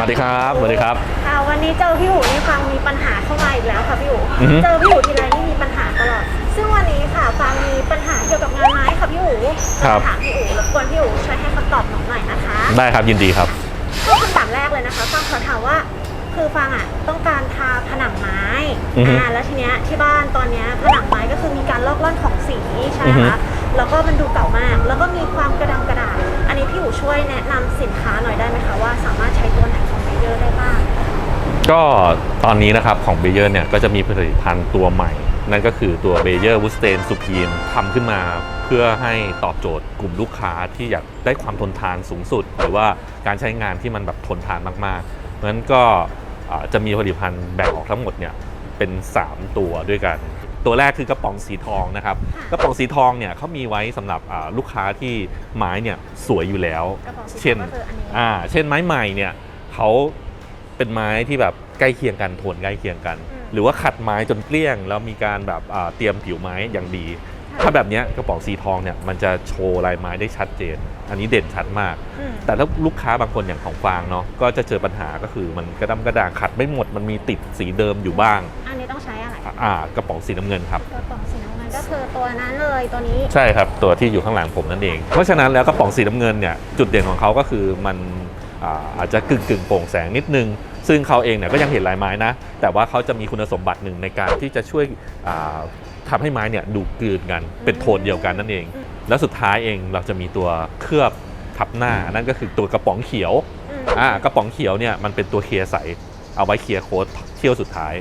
สวัสดีครับสวัสดีครับ ค่ะวันนี้เจอพี่อู๋นี่ฟังมีปัญหาเข้ามาอีกแล้วค่ะพี่อู๋อือฮึ เจอพี่อู๋ทีไรนี่มีปัญหาตลอด ซึ่งวันนี้ค่ะฟังมีปัญหาเกี่ยวกับงานไม้ค่ะพี่อู๋ครับ ถามพี่อู๋รบกวนพี่อู๋ช่วยให้คำตอบหนูหน่อยนะคะได้ครับยินดีครับ ก็คำถามแรกเลยนะคะฟังขอถามว่า คือฟังอะต้องการทาผนังไม้อือฮึอ่าแล้วทีเนี้ยที่บ้านตอนเนี้ยผนังไม้ก็คือมีการลอกล่อนของสีใช่ไหมอือฮึคะ แล้วก็มันดูเก่ามาก แล้วก็มีความกระดำกระดาษอันนี้พี่อู๋ช่วยแนะนำสินค้าหน่อยได้ไหมคะว่าสามารถใช้ตัวไหนของเบเยอร์ได้บ้าง ก็ตอนนี้นะครับของเบเยอร์เนี่ยก็จะมีผลิตภัณฑ์ตัวใหม่ นั่นก็คือตัวเบเยอร์วูสเตนซูพีมทำขึ้นมาเพื่อให้ตอบโจทย์กลุ่มลูกค้าที่อยากได้ความทนทานสูงสุด หรือว่าการใช้งานที่มันแบบทนทานมากๆเพราะฉะนั้นก็อ่าจะมีผลิตภัณฑ์แบ่งออกทั้งหมดเนี่ยเป็น 3 ตัวด้วยกัน ตัวแรกคือกระป๋องสีทองนะครับค่ะกระป๋องสีทองเนี่ยเขามีไว้สำหรับอ่าลูกค้าที่ไม้เนี่ยสวยอยู่แล้วกระป๋องสีเช่นก็คืออันนี้อ่าเช่นไม้ใหม่เนี่ยเขาเป็นไม้ที่แบบใกล้เคียงกันโทนใกล้เคียงกันอืมหรือว่าขัดไม้จนเกลี้ยง แล้วมีการแบบอ่าเตรียมผิวไม้อย่างดี ถ้าแบบเนี้ยกระป๋องสีทองเนี่ยมันจะโชว์ลายไม้ได้ชัดเจน อันนี้เด่นชัดมากอืมแต่ถ้าลูกค้าบางคนอย่างของฟางเนาะก็จะเจอปัญหาก็คือมันกระดำกระด่างขัดไม่หมดมันมีติดสีเดิมอยู่บ้าง อันนี้ต้องใช้ อะไรอ่ากระป๋องสีน้ำเงินครับ กระป๋องสีน้ำเงินก็คือตัวนั้นเลยตัวนี้ ใช่ครับ ตัวที่อยู่ข้างหลังผมนั่นเอง เพราะฉะนั้นแล้วกระป๋องสีน้ำเงินเนี่ยจุดเด่นของเขาก็คือมันอ่าอาจจะกึ่งกึ่งๆโปร่งแสงนิดนึง ซึ่งเขาเองเนี่ยก็ยังเห็นลายไม้นะ แต่ว่าเขาจะมีคุณสมบัติหนึ่งในการที่จะช่วยอ่าทำให้ไม้เนี่ยดูกลืนกันเป็นโทนเดียวกันนั่นเอง แล้วสุดท้ายเองเราจะมีตัวเคลือบทับหน้านั่นก็คือตัวกระป๋องเขียวอืมอ่ากระป๋องเขียวเนี่ยมันเป็นตัวเคลียร์ใสเอาไว้เคลียร์โค้ดเที่ยวสุดท้าย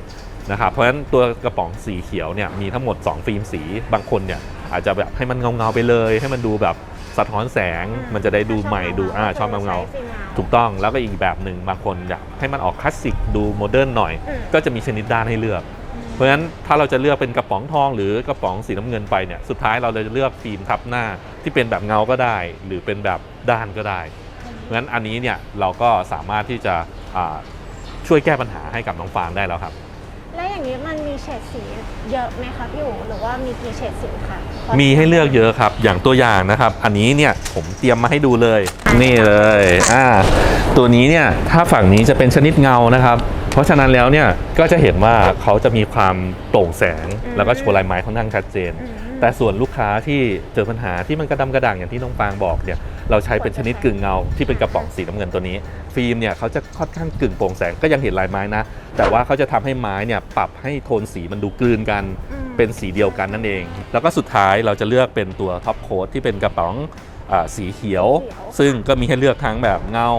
นะครับเพราะฉะนั้นตัวกระป๋องสีเขียวเนี่ยมีทั้งหมด 2 ฟิล์มสีบางคนเนี่ยอาจจะแบบให้มันเงาเงาๆไปเลย ให้มันดูแบบสะท้อนแสงมันจะได้ดูใหม่ดูอ่าชอบเงาเงาใช้ฟิล์มเงาๆถูกต้องแล้วก็อีกแบบหนึ่งบางคนอยากให้มันออกคลาสสิกดูโมเดิร์นหน่อยอืมก็จะมีชนิดด้านให้เลือกเพราะฉะนั้นถ้าเราจะเลือกเป็นกระป๋องทองหรือกระป๋องสีน้ำเงินไปเนี่ยสุดท้ายเราเลยจะเลือกฟิล์มทับหน้าที่เป็นแบบเงาก็ได้ หรือเป็นแบบด้านก็ได้เพราะฉะนั้นอันนี้เนี่ยเราก็สามารถที่จะอ่าช่วยแก้ปัญหาให้กับน้องฟางได้แล้วครับ แล้วอย่างนี้มันมีเฉดสีเยอะไหมคะพี่อู๋หรือว่ามีกี่เฉดสีคะมีให้เลือกเยอะครับ อย่างตัวอย่างนะครับ อันนี้เนี่ยผมเตรียมมาให้ดูเลย นี่เลยอ่าตัวนี้เนี่ยถ้าฝั่งนี้จะเป็นชนิดเงานะครับ เพราะฉะนั้นแล้วเนี่ยก็จะเห็นว่าเขาจะมีความโปร่งแสง แล้วก็โชว์ลายไม้ค่อนข้างชัดเจน อืม แต่ส่วนลูกค้าที่เจอปัญหาที่มันกระดำกระด่างอย่างที่น้องฟางบอกเนี่ยเราใช้เป็นชนิดกึ่งเงาที่เป็นกระป๋องสีน้ำเงินตัวนี้ ฟิล์มเนี่ยเขาจะค่อนข้างกึ่งโปร่งแสงก็ยังเห็นลายไม้นะ แต่ว่าเขาจะทำให้ไม้เนี่ยปรับให้โทนสีมันดูกลืนกันอืมเป็นสีเดียวกันนั่นเอง แล้วก็สุดท้ายเราจะเลือกเป็นตัวท็อปโค้ดที่เป็นกระป๋องอาสีเขียว ซึ่งก็มีให้เลือกทั้งแบบเงา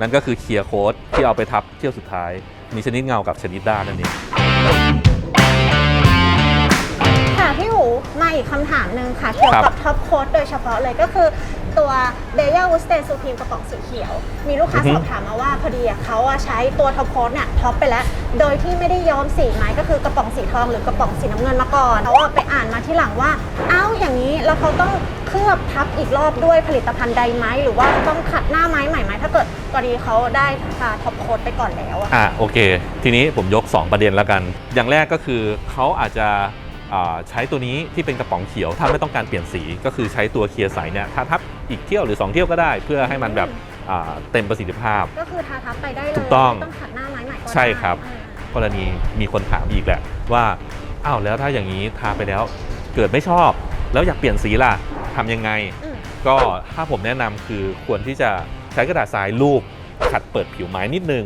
นั่นก็คือเคลียร์โค้ดที่เอาไปทับเที่ยวสุดท้าย มีชนิดเงากับชนิดด้านนั่นเอง มาอีกคำถามหนึ่งค่ะ เกี่ยวครักับบท็อปโค้ดโดยเฉพาะเลยก็คือตัวเบย่าวูสเตนซูพีมกระป๋องสีเขียว มีลูกค้าอือฮึสอบถามมาว่าพอดีอะเขาอะใช้ตัวท็อปโค้ดเนี่ยท็อปไปแล้ว โดยที่ไม่ได้ย้อมสีไม้ก็คือกระป๋องสีทองหรือกระป๋องสีน้ำเงินมาก่อนเขาอะไปอ่านมาที่หลังว่า เอ้าอย่างนี้แล้วเขาต้องเคลือบทับอีกรอบด้วยผลิตภัณฑ์ใดไหมหรือว่าต้องขัดหน้าไม้ใหม่ไหมถ้าเกิดกรณีเขาได้ทาท็อปโค้ดไปก่อนแล้วอะ อะโอเค ทีนี้ผมยก 2 ประเด็นแล้วกัน อย่างแรกก็คือเขาอาจจะอ่า ใช้ตัวนี้ที่เป็นกระป๋องเขียว ถ้าไม่ต้องการเปลี่ยนสีก็คือใช้ตัวเคลียร์ใสเนี่ยถ้าทับอีกเที่ยวหรือ 2 เที่ยวก็ได้ เพื่อให้มันแบบอ่าเต็มประสิทธิภาพ ก็คือทาทับไปได้เลยถูกต้องไม่ต้องขัดหน้าไม้ใหม่ก็ได้ใช่ครับอ่ากรณีมีคนถามอีกแหละว่าอ้าวแล้วถ้าอย่างนี้ทาไปแล้วเกิดไม่ชอบ แล้วอยากเปลี่ยนสีล่ะทำยังไงอืมก็ถ้าผมแนะนำคือควรที่จะใช้กระดาษทรายรูปขัดเปิดผิวไม้นิดนึง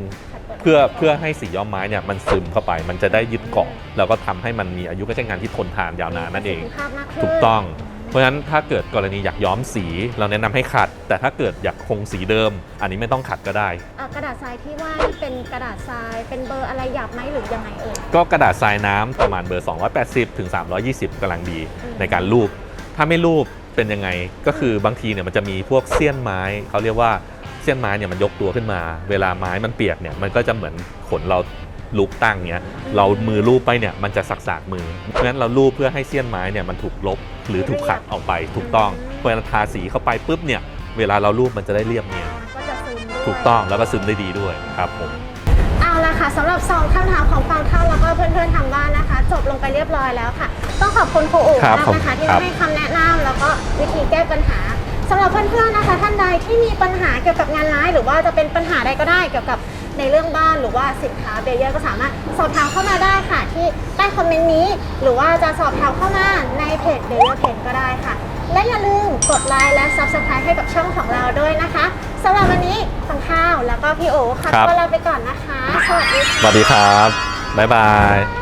เพื่อเพื่อให้สีย้อมไม้เนี่ยมันซึมเข้าไป มันจะได้ยึดเกาะแล้วก็ทำให้มันมีอายุการใช้งานที่ทนทานยาวนานนั่นเองประสิทธิภาพมากขึ้นถูกต้อง เพราะฉะนั้นถ้าเกิดกรณีอยากย้อมสี เราแนะนำให้ขัด แต่ถ้าเกิดอยากคงสีเดิม อันนี้ไม่ต้องขัดก็ได้อะกระดาษทรายที่ว่านี่เป็นกระดาษทรายเป็นเบอร์อะไรหยาบไหมหรือยังไงเอ่ยก็กระดาษทรายน้ำประมาณเบอร์ 280ถึง320กำลังดีอืมในการรูป ถ้าไม่รูปเป็นยังไงก็คือบางทีเนี่ยมันจะมีพวกเสี้ยนไม้เขาเรียกว่าเสี้ยนไม้เนี่ยมันยกตัวขึ้นมา เวลาไม้มันเปียกเนี่ยมันก็จะเหมือนขนเราลุกตั้งเนี้ยเรามือรูปไปเนี่ยมันจะสักๆมือเพราะฉะนั้นเรารูปเพื่อให้เสี้ยนไม้เนี่ยมันถูกลบหรือถูกขัดออกไปถูกต้องเวลาทาสีเข้าไปปุ๊บเนี่ยเวลาเรารูปมันจะได้เรียบเนียนก็จะซึมด้วยถูกต้องแล้วก็ซึมได้ดีด้วยครับผม เอาละค่ะสำหรับ2คำถามของฟังท่านแล้วก็เพื่อนๆทางบ้านนะคะ จบลงไปเรียบร้อยแล้วค่ะ ต้องขอบคุณครูอู๋ครับมากผมนะคะ ที่ครับมาให้คำแนะนำแล้วก็วิธีแก้ปัญหา สำหรับเพื่อนๆนะคะท่านใดที่มีปัญหาเกี่ยวกับงานร้าย หรือว่าจะเป็นปัญหาใดก็ได้เกี่ยวกับในเรื่องบ้านหรือว่าสินค้าเบเยอร์ก็สามารถสอบถามเข้ามาได้ค่ะ ที่ใต้คอมเมนต์นี้ หรือว่าจะสอบถามเข้ามาในเพจเบเยอร์เพนก็ได้ค่ะ และอย่าลืมกดไลค์และ Subscribe ให้กับช่องของเราด้วยนะคะสำหรับวันนี้ฟังข้าวแล้วก็พี่โอค่ะครับตัวลาไปก่อนนะคะสวัสดีค่ะ สวัสดีครับ บ๊ายบาย